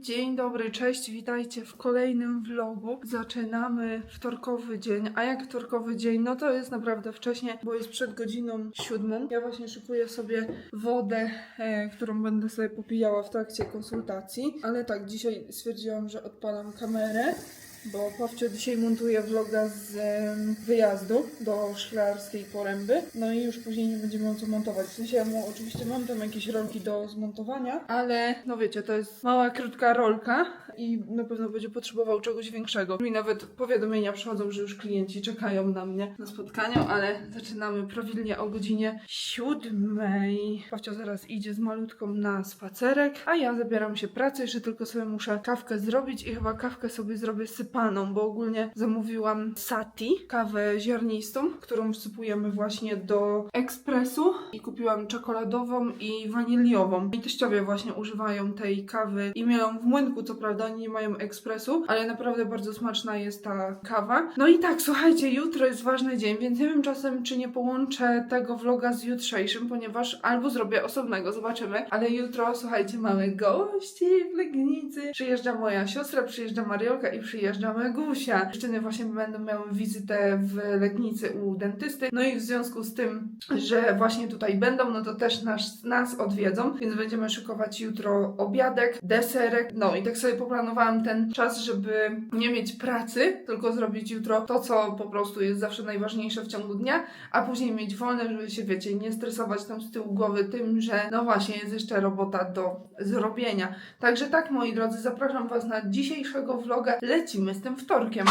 Dzień dobry, cześć, witajcie w kolejnym vlogu. Zaczynamy wtorkowy dzień, a jak wtorkowy dzień, no to jest naprawdę wcześnie, bo jest przed godziną siódmą. Ja właśnie szykuję sobie wodę, e, którą będę sobie popijała w trakcie konsultacji, ale tak, dzisiaj stwierdziłam, że odpalam kamerę. Bo Pawcio dzisiaj montuje vloga z wyjazdu do Szklarskiej Poręby. No i już później nie będzie miał co montować. W sensie ja mu oczywiście mam tam jakieś rolki do zmontowania, ale no wiecie, to jest mała, krótka rolka i na pewno będzie potrzebował czegoś większego. Mi nawet powiadomienia przychodzą, że już klienci czekają na mnie na spotkaniu, ale zaczynamy prawilnie o godzinie siódmej. Pawcio zaraz idzie z malutką na spacerek, a ja zabieram się pracy, jeszcze tylko sobie muszę kawkę zrobić i chyba kawkę sobie zrobię sypaną, bo ogólnie zamówiłam sati, kawę ziarnistą, którą wsypujemy właśnie do ekspresu i kupiłam czekoladową i waniliową. I teściowie właśnie używają tej kawy i mają w młynku, co prawda oni nie mają ekspresu, ale naprawdę bardzo smaczna jest ta kawa. No i tak, słuchajcie, jutro jest ważny dzień, więc nie wiem czasem, czy nie połączę tego vloga z jutrzejszym, ponieważ albo zrobię osobnego, zobaczymy, ale jutro, słuchajcie, mamy gości w Legnicy. Przyjeżdża moja siostra, przyjeżdża Mariolka i przyjeżdża Megusia. Dziewczyny właśnie będą miały wizytę w Legnicy u dentysty, no i w związku z tym, że właśnie tutaj będą, no to też nas, nas odwiedzą, więc będziemy szykować jutro obiadek, deserek, no i tak sobie poplanowałam ten czas, żeby nie mieć pracy, tylko zrobić jutro to, co po prostu jest zawsze najważniejsze w ciągu dnia, a później mieć wolne, żeby się, wiecie, nie stresować tam z tyłu głowy tym, że no właśnie jest jeszcze robota do zrobienia. Także tak, moi drodzy, zapraszam Was na dzisiejszego vloga. Lecimy z tym wtorkiem.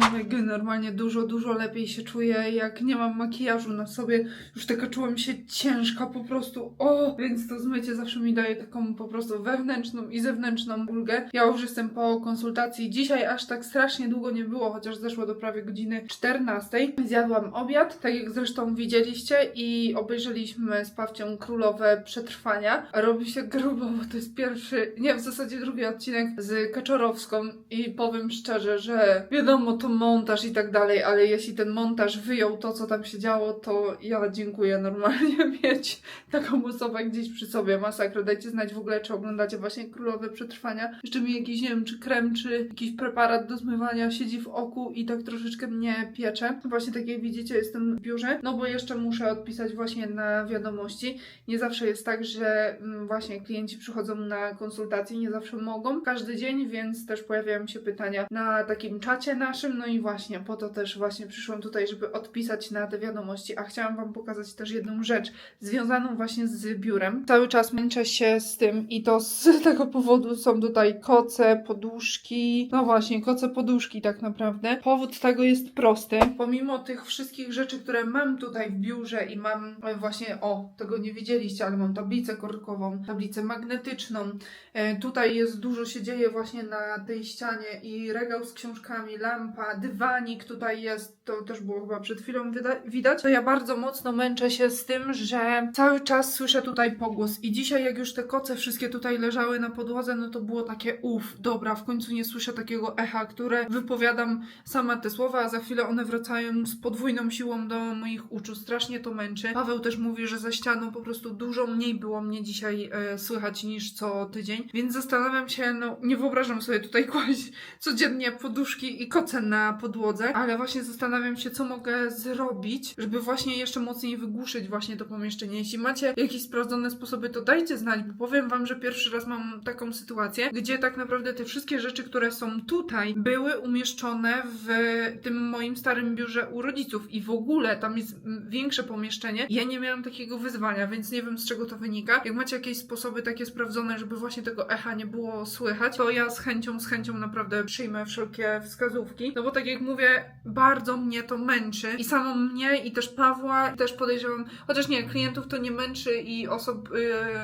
God, normalnie dużo, dużo lepiej się czuję, jak nie mam makijażu na sobie. Już taka czułam się ciężka po prostu. O, więc to zmycie zawsze mi daje taką po prostu wewnętrzną i zewnętrzną ulgę. Ja już jestem po konsultacji. Dzisiaj aż tak strasznie długo nie było, chociaż zeszło do prawie godziny 14. Zjadłam obiad, tak jak zresztą widzieliście i obejrzeliśmy z Pawcią Królowe Przetrwania. Robi się grubo, bo to jest pierwszy, nie, w zasadzie drugi odcinek z Kaczorowską i powiem szczerze, że wiadomo, to montaż i tak dalej, ale jeśli ten montaż wyjął to, co tam się działo, to ja dziękuję normalnie mieć taką osobę gdzieś przy sobie. Masakra, dajcie znać w ogóle, czy oglądacie właśnie Królowe Przetrwania. Jeszcze mi jakiś, nie wiem, czy krem, czy jakiś preparat do zmywania siedzi w oku i tak troszeczkę mnie piecze. Właśnie tak jak widzicie, jestem w biurze, no bo jeszcze muszę odpisać właśnie na wiadomości. Nie zawsze jest tak, że mm, właśnie klienci przychodzą na konsultacje, nie zawsze mogą każdy dzień, więc też pojawiają się pytania na takim czacie naszym, no i właśnie, po to też właśnie przyszłam tutaj, żeby odpisać na te wiadomości, a chciałam Wam pokazać też jedną rzecz związaną właśnie z biurem. Cały czas męczę się z tym i to z tego powodu są tutaj koce, poduszki, no właśnie, koce, poduszki tak naprawdę. Powód tego jest prosty. Pomimo tych wszystkich rzeczy, które mam tutaj w biurze i mam e, właśnie, o, tego nie widzieliście, ale mam tablicę korkową, tablicę magnetyczną, E, Tutaj jest dużo się dzieje właśnie na tej ścianie i regał z książkami, lampa, dywanik tutaj jest, to też było chyba przed chwilą widać. To ja bardzo mocno męczę się z tym, że cały czas słyszę tutaj pogłos i dzisiaj jak już te koce wszystkie tutaj leżały na podłodze, no to było takie uff, dobra, w końcu nie słyszę takiego echa, które wypowiadam sama te słowa, a za chwilę one wracają z podwójną siłą do moich uszu. Strasznie to męczy. Paweł też mówi, że za ścianą po prostu dużo mniej było mnie dzisiaj e, słychać niż co tydzień, więc zastanawiam się, no nie wyobrażam sobie tutaj kłaść codziennie poduszki i koce na podłodze, ale właśnie zastanawiam się, co mogę zrobić, żeby właśnie jeszcze mocniej wygłuszyć właśnie to pomieszczenie. Jeśli macie jakieś sprawdzone sposoby, to dajcie znać, bo powiem wam, że pierwszy raz mam taką sytuację, gdzie tak naprawdę te wszystkie rzeczy, które są tutaj, były umieszczone w tym moim starym biurze u rodziców i w ogóle tam jest większe pomieszczenie. Ja nie miałam takiego wyzwania, więc nie wiem z czego to wynika. Jak macie jakieś sposoby takie sprawdzone, żeby właśnie tego echa nie było słychać, to ja z chęcią, z chęcią naprawdę przyjmę wszelkie wskazówki. No bo tak jak mówię, bardzo mnie to męczy i samą mnie i też Pawła i też podejrzewam, chociaż nie, klientów to nie męczy i osób,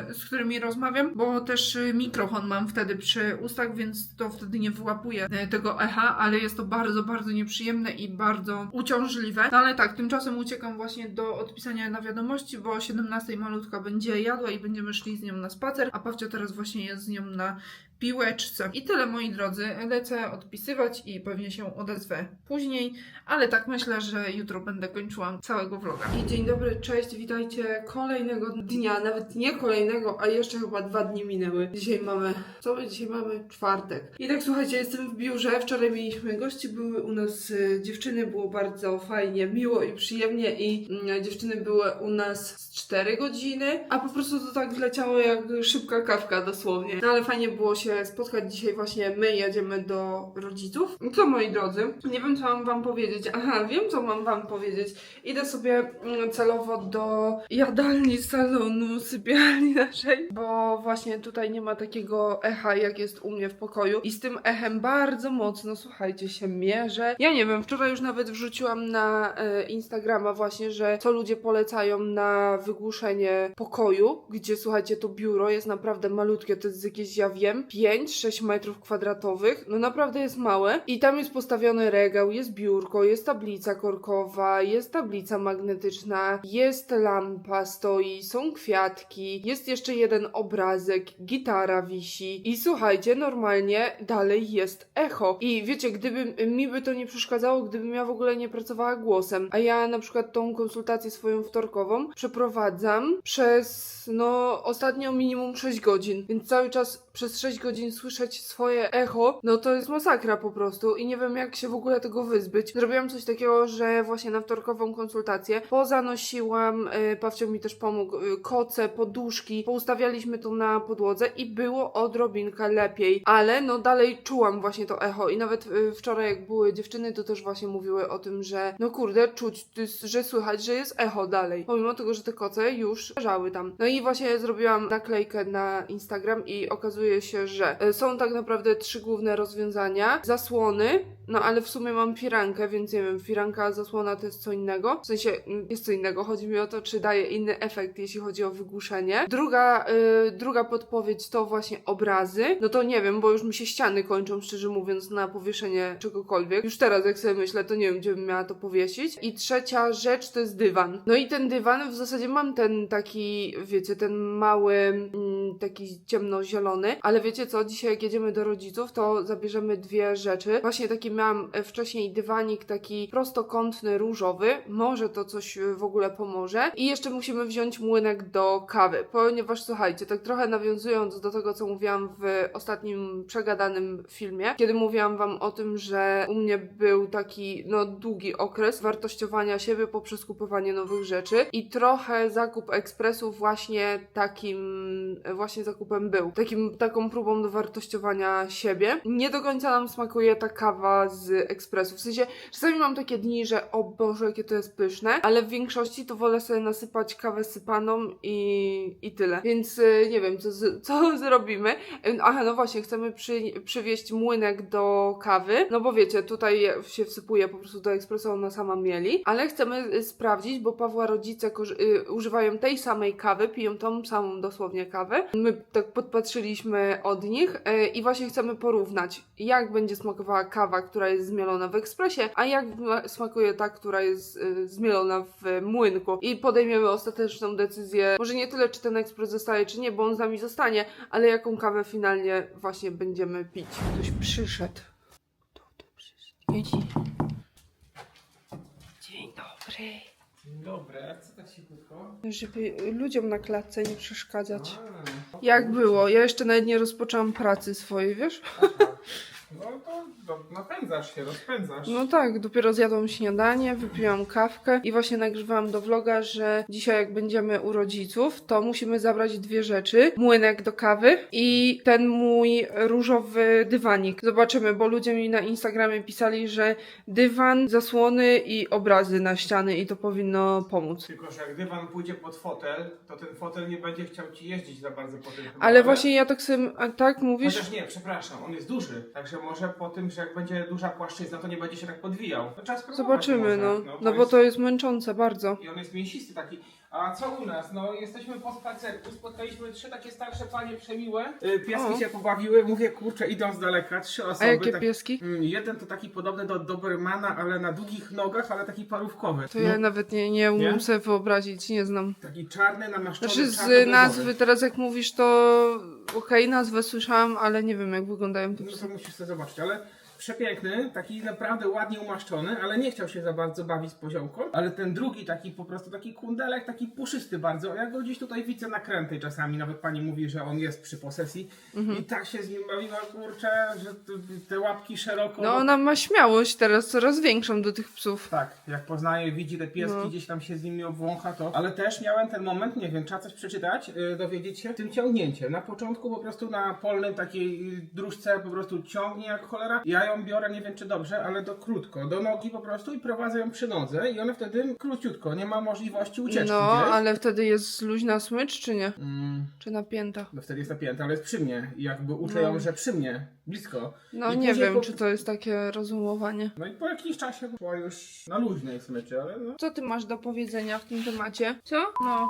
yy, z którymi rozmawiam, bo też yy, mikrofon mam wtedy przy ustach, więc to wtedy nie wyłapuje yy, tego echa, ale jest to bardzo, bardzo nieprzyjemne i bardzo uciążliwe. No ale tak, tymczasem uciekam właśnie do odpisania na wiadomości, bo o 17 malutka będzie jadła i będziemy szli z nią na spacer, a Pawcio teraz właśnie jest z nią na piłeczce. I tyle moi drodzy, lecę odpisywać i pewnie się odezwę później, ale tak myślę, że jutro będę kończyła całego vloga. I dzień dobry, cześć, witajcie kolejnego dnia, nawet nie kolejnego, a jeszcze chyba dwa dni minęły. Dzisiaj mamy, co my dzisiaj mamy? Czwartek. I tak słuchajcie, jestem w biurze, wczoraj mieliśmy gości, były u nas y, dziewczyny, było bardzo fajnie, miło i przyjemnie i mm, dziewczyny były u nas z 4 godziny, a po prostu to tak zleciało jak szybka kawka dosłownie. No ale fajnie było się spotkać dzisiaj właśnie my jedziemy do rodziców. Co moi drodzy, nie wiem co mam wam powiedzieć. Aha, wiem co mam wam powiedzieć. Idę sobie mm, celowo do jadalni, salonu, sypialni naszej, bo właśnie tutaj nie ma takiego echa jak jest u mnie w pokoju i z tym echem bardzo mocno, słuchajcie, się mierzę. Ja nie wiem, wczoraj już nawet wrzuciłam na e, Instagrama właśnie, że co ludzie polecają na wygłuszenie pokoju, gdzie słuchajcie, to biuro jest naprawdę malutkie, to jest jakieś, ja wiem, 5-6 metrów kwadratowych, no naprawdę jest małe. I tam jest postawiony regał, jest biurko, jest tablica korkowa, jest tablica magnetyczna, jest lampa stoi, są kwiatki, jest jeszcze jeden obrazek, gitara wisi. I słuchajcie, normalnie dalej jest echo. I wiecie, gdyby mi by to nie przeszkadzało, gdybym ja w ogóle nie pracowała głosem, a ja na przykład tą konsultację swoją wtorkową przeprowadzam przez, no, ostatnio minimum 6 godzin, więc cały czas przez 6 godzin słyszeć swoje echo, no to jest masakra po prostu i nie wiem jak się w ogóle tego wyzbyć. Zrobiłam coś takiego, że właśnie na wtorkową konsultację pozanosiłam, yy, Pawcio mi też pomógł, yy, koce, poduszki, poustawialiśmy to na podłodze i było odrobinkę lepiej, ale no dalej czułam właśnie to echo i nawet yy, wczoraj jak były dziewczyny, to też właśnie mówiły o tym, że no kurde, czuć, jest- że słychać, że jest echo dalej, pomimo tego, że te koce już leżały tam. No i właśnie zrobiłam naklejkę na Instagram i okazuje się, że e, są tak naprawdę trzy główne rozwiązania. Zasłony, no ale w sumie mam firankę, więc nie wiem, firanka, zasłona to jest co innego. W sensie mm, jest co innego, chodzi mi o to, czy daje inny efekt, jeśli chodzi o wygłuszenie. Druga, y, druga podpowiedź to właśnie obrazy. No to nie wiem, bo już mi się ściany kończą, szczerze mówiąc, na powieszenie czegokolwiek. Już teraz, jak sobie myślę, to nie wiem, gdzie bym miała to powiesić. I trzecia rzecz to jest dywan. No i ten dywan w zasadzie mam ten taki, wiecie, ten mały, mm, taki ciemnozielony, ale wiecie co, dzisiaj jak jedziemy do rodziców, to zabierzemy dwie rzeczy. Właśnie taki miałam e, wcześniej dywanik taki prostokątny, różowy. Może to coś e, w ogóle pomoże. I jeszcze musimy wziąć młynek do kawy, ponieważ słuchajcie, tak trochę nawiązując do tego, co mówiłam w ostatnim przegadanym filmie, kiedy mówiłam wam o tym, że u mnie był taki, no, długi okres wartościowania siebie poprzez kupowanie nowych rzeczy i trochę zakup ekspresu właśnie takim, właśnie zakupem był. Takim, taką próbą do wartościowania siebie. Nie do końca nam smakuje ta kawa z ekspresu. W sensie, czasami mam takie dni, że o Boże, jakie to jest pyszne, ale w większości to wolę sobie nasypać kawę sypaną i, i tyle. Więc y, nie wiem, co, z, co zrobimy. Ym, Aha, no właśnie, chcemy przy, przywieźć młynek do kawy, no bo wiecie, tutaj się wsypuje po prostu do ekspresu, ona sama mieli, ale chcemy y, sprawdzić, bo Pawła rodzice y, używają tej samej kawy, piją tą samą dosłownie kawę. My tak podpatrzyliśmy od nich y, i właśnie chcemy porównać, jak będzie smakowała kawa, która jest zmielona w ekspresie, a jak ma- smakuje ta, która jest y, zmielona w młynku. I podejmiemy ostateczną decyzję, może nie tyle, czy ten ekspres zostaje, czy nie, bo on z nami zostanie, ale jaką kawę finalnie właśnie będziemy pić. Ktoś przyszedł. Kto tu przyszedł? Jedzi. Dzień dobry. Dzień dobry, a co tak cichutko? Żeby ludziom na klatce nie przeszkadzać. A, Jak było? Ja jeszcze nawet nie rozpoczęłam pracy swojej, wiesz? aha. No to, to napędzasz się, rozpędzasz. No tak, dopiero zjadłam śniadanie, wypiłam kawkę i właśnie nagrywałam do vloga, że dzisiaj jak będziemy u rodziców, to musimy zabrać dwie rzeczy. Młynek do kawy i ten mój różowy dywanik. Zobaczymy, bo ludzie mi na Instagramie pisali, że dywan, zasłony i obrazy na ściany i to powinno pomóc. Tylko, że jak dywan pójdzie pod fotel, to ten fotel nie będzie chciał ci jeździć za bardzo po tym. Ale właśnie ja tak sobie, a tak mówisz? Chociaż nie, przepraszam, on jest duży, także może po tym, że jak będzie duża płaszczyzna, to nie będzie się tak podwijał. Trzeba spróbować Zobaczymy, może. no. No bo to jest męczące bardzo. I on jest mięsisty taki. A co u nas? No jesteśmy po spacerku, spotkaliśmy trzy takie starsze panie przemiłe. Y, Pieski O. się pobawiły, mówię kurczę, idą z daleka, trzy A osoby. jakie tak- pieski? Mm, Jeden to taki podobny do Dobermana, ale na długich nogach, ale taki parówkowy. To No, ja nawet nie, nie umiem Nie? sobie wyobrazić, nie znam. Taki czarny, namaszczony Znaczy z nazwy, teraz jak mówisz, to okej, nazwę słyszałam, ale nie wiem jak wyglądają te No psy. to musisz sobie zobaczyć, ale przepiękny, taki naprawdę ładnie umaszczony, ale nie chciał się za bardzo bawić z poziomką. Ale ten drugi taki po prostu taki kundelek, taki puszysty bardzo. Ja go gdzieś tutaj widzę nakręty czasami, nawet pani mówi, że on jest przy posesji. Mhm. I tak się z nim bawiła, kurczę, że te łapki szeroko. No ona ma śmiałość teraz coraz większą do tych psów. Tak, jak poznaje, widzi te pieski, No. gdzieś tam się z nimi obwącha, to. Ale też miałem ten moment, nie wiem, trzeba coś przeczytać, yy, dowiedzieć się, tym ciągnięcie. Na początku po prostu na polnej takiej yy, dróżce po prostu ciągnie jak cholera. Ja ją biorę, nie wiem czy dobrze, ale do krótko, do nogi po prostu i prowadzę ją przy nodze i ona wtedy króciutko, nie ma możliwości ucieczki No, gdzieś. ale wtedy jest luźna smycz, czy nie? Mm, Czy napięta? no wtedy jest napięta, ale jest przy mnie i jakby uczę No. ją, że przy mnie, blisko. No I nie wiem, po- czy to jest takie rozumowanie. No i po jakimś czasie była już na luźnej smyczy, ale no. Co ty masz do powiedzenia w tym temacie? Co? No.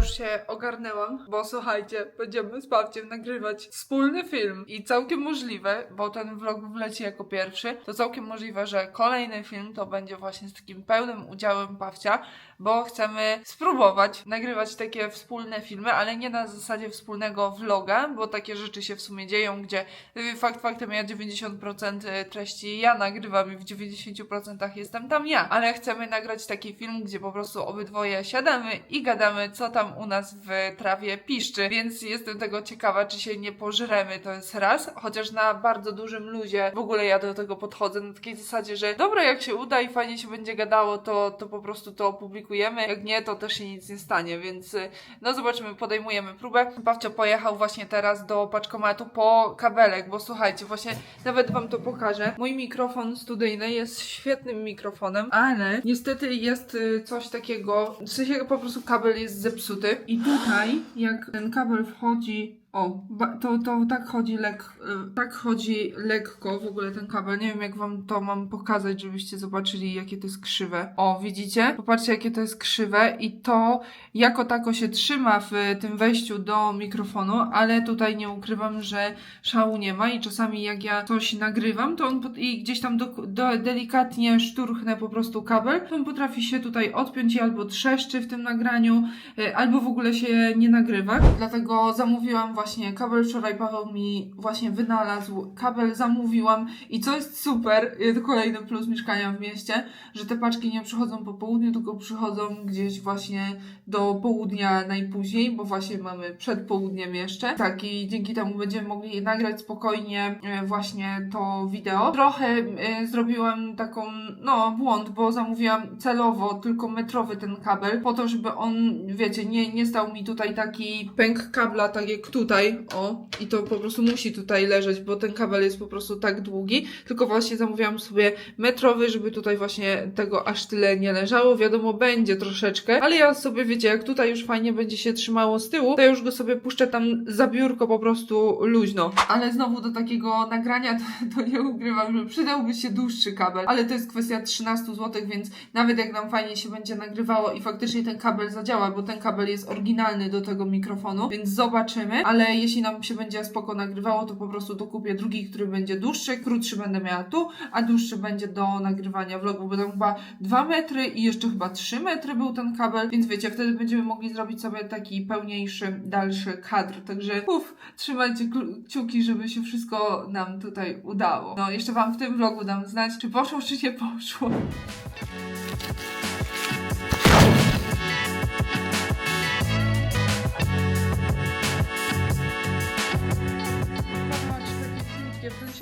Już się ogarnęłam, bo słuchajcie, będziemy z babciem nagrywać wspólny film i całkiem możliwe, bo ten vlog wleci jako pierwszy, to całkiem możliwe, że kolejny film to będzie właśnie z takim pełnym udziałem babcia, bo chcemy spróbować nagrywać takie wspólne filmy, ale nie na zasadzie wspólnego vloga, bo takie rzeczy się w sumie dzieją, gdzie y, fakt faktem ja 90% treści ja nagrywam i w 90% jestem tam ja, ale chcemy nagrać taki film, gdzie po prostu obydwoje siadamy i gadamy, co tam u nas w trawie piszczy, więc jestem tego ciekawa, czy się nie pożremy, to jest raz, chociaż na bardzo dużym luzie w ogóle ja do tego podchodzę na takiej zasadzie, że dobra, jak się uda i fajnie się będzie gadało, to, to po prostu to opublikujemy, jak nie, to też się nic nie stanie, więc y, no zobaczymy, podejmujemy próbę. Babcio pojechał właśnie teraz do paczkomatu po kabelek, bo słuchajcie, właśnie nawet wam to pokażę. Mój mikrofon studyjny jest świetnym mikrofonem, ale niestety jest y, coś takiego, w sensie po prostu kabel jest zepsuty i tutaj jak ten kabel wchodzi o, to, to tak chodzi lek, y, tak chodzi lekko w ogóle ten kabel. Nie wiem jak wam to mam pokazać, żebyście zobaczyli jakie to jest krzywe. O, widzicie? Popatrzcie jakie to jest krzywe i to jako tako się trzyma w tym wejściu do mikrofonu, ale tutaj nie ukrywam, że szału nie ma i czasami jak ja coś nagrywam, to on i gdzieś tam do, do, delikatnie szturchnę po prostu kabel, to on potrafi się tutaj odpiąć i albo trzeszczy w tym nagraniu, y, albo w ogóle się nie nagrywa. Dlatego zamówiłam właśnie kabel wczoraj Paweł mi właśnie wynalazł, kabel zamówiłam i co jest super, y, to kolejny plus mieszkania w mieście, że te paczki nie przychodzą po południu, tylko przychodzą gdzieś właśnie do południa najpóźniej, bo właśnie mamy przed południem jeszcze. Tak i dzięki temu będziemy mogli nagrać spokojnie e, właśnie to wideo. Trochę e, zrobiłam taką, no błąd, bo zamówiłam celowo tylko metrowy ten kabel, po to, żeby on, wiecie, nie, nie stał mi tutaj taki pęk kabla, tak jak tutaj, o, i to po prostu musi tutaj leżeć, bo ten kabel jest po prostu tak długi, tylko właśnie zamówiłam sobie metrowy, żeby tutaj właśnie tego aż tyle nie leżało. Wiadomo, będzie troszeczkę, ale ja sobie, wiecie, jak tutaj już fajnie będzie się trzymało z tyłu, to ja już go sobie puszczę tam za biurko po prostu luźno. Ale znowu do takiego nagrania to, to nie ukrywam, że przydałby się dłuższy kabel, ale to jest kwestia 13 zł, więc nawet jak nam fajnie się będzie nagrywało i faktycznie ten kabel zadziała, bo ten kabel jest oryginalny do tego mikrofonu, więc zobaczymy, ale jeśli nam się będzie spoko nagrywało, to po prostu dokupię drugi, który będzie dłuższy, krótszy będę miała tu, a dłuższy będzie do nagrywania vlogu, tam chyba 2 metry i jeszcze chyba 3 metry był ten kabel, więc wiecie, wtedy będziemy mogli zrobić sobie taki pełniejszy, dalszy kadr, także uff, trzymajcie kciuki, żeby się wszystko nam tutaj udało. No, jeszcze wam w tym vlogu dam znać, czy poszło, czy nie poszło.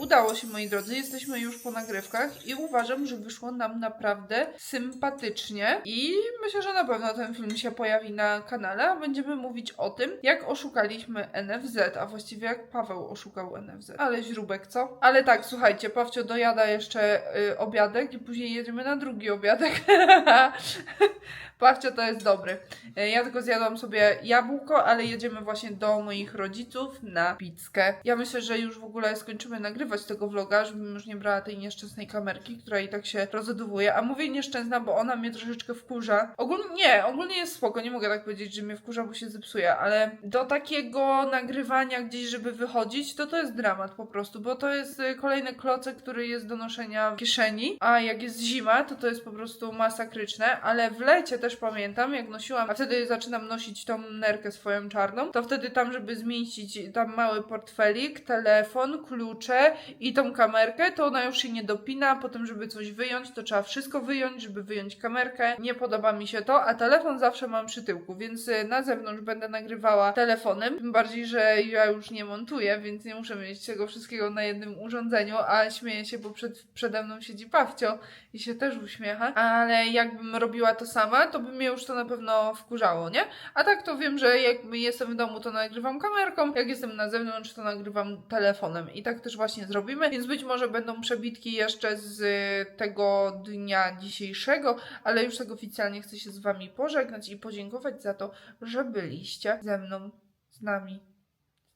Udało się, moi drodzy. Jesteśmy już po nagrywkach i uważam, że wyszło nam naprawdę sympatycznie. I myślę, że na pewno ten film się pojawi na kanale, a będziemy mówić o tym, jak oszukaliśmy NFZ, a właściwie jak Paweł oszukał NFZ. Ale źróbek, co? Ale tak, słuchajcie, Pawcio dojada jeszcze y, obiadek i później jedziemy na drugi obiadek. Pawcio to jest dobry. E, Ja tylko zjadłam sobie jabłko, ale jedziemy właśnie do moich rodziców na pizzkę. Ja myślę, że już w ogóle skończymy nagrywać tego vloga, żebym już nie brała tej nieszczęsnej kamerki, która i tak się rozładowuje. A mówię nieszczęsna, bo ona mnie troszeczkę wkurza. Ogólnie nie, ogólnie jest spoko, nie mogę tak powiedzieć, że mnie wkurza, bo się zepsuje, ale do takiego nagrywania gdzieś, żeby wychodzić, to to jest dramat po prostu, bo to jest y, kolejny klocek, który jest do noszenia w kieszeni, a jak jest zima, to to jest po prostu masakryczne, ale w lecie też pamiętam, jak nosiłam, a wtedy zaczynam nosić tą nerkę swoją czarną, to wtedy tam, żeby zmieścić tam mały portfelik, telefon, klucze i tą kamerkę, to ona już się nie dopina, potem żeby coś wyjąć, to trzeba wszystko wyjąć, żeby wyjąć kamerkę, nie podoba mi się to, a telefon zawsze mam przy tyłku, więc y, na zewnątrz będę nagrywała telefonem, tym bardziej, że ja już nie montuję, więc nie muszę mieć tego wszystkiego na jednym urządzeniu, a śmieję się, bo przed, przede mną siedzi Pawcio i się też uśmiecha, ale jakbym robiła to sama, to by mnie już to na pewno wkurzało, nie? A tak to wiem, że jak jestem w domu, to nagrywam kamerką, jak jestem na zewnątrz, to nagrywam telefonem i tak też właśnie zrobimy, więc być może będą przebitki jeszcze z tego dnia dzisiejszego, ale już tak oficjalnie chcę się z Wami pożegnać i podziękować za to, że byliście ze mną, z nami,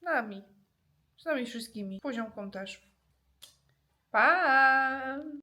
z nami, z nami wszystkimi, poziomką też. Pa!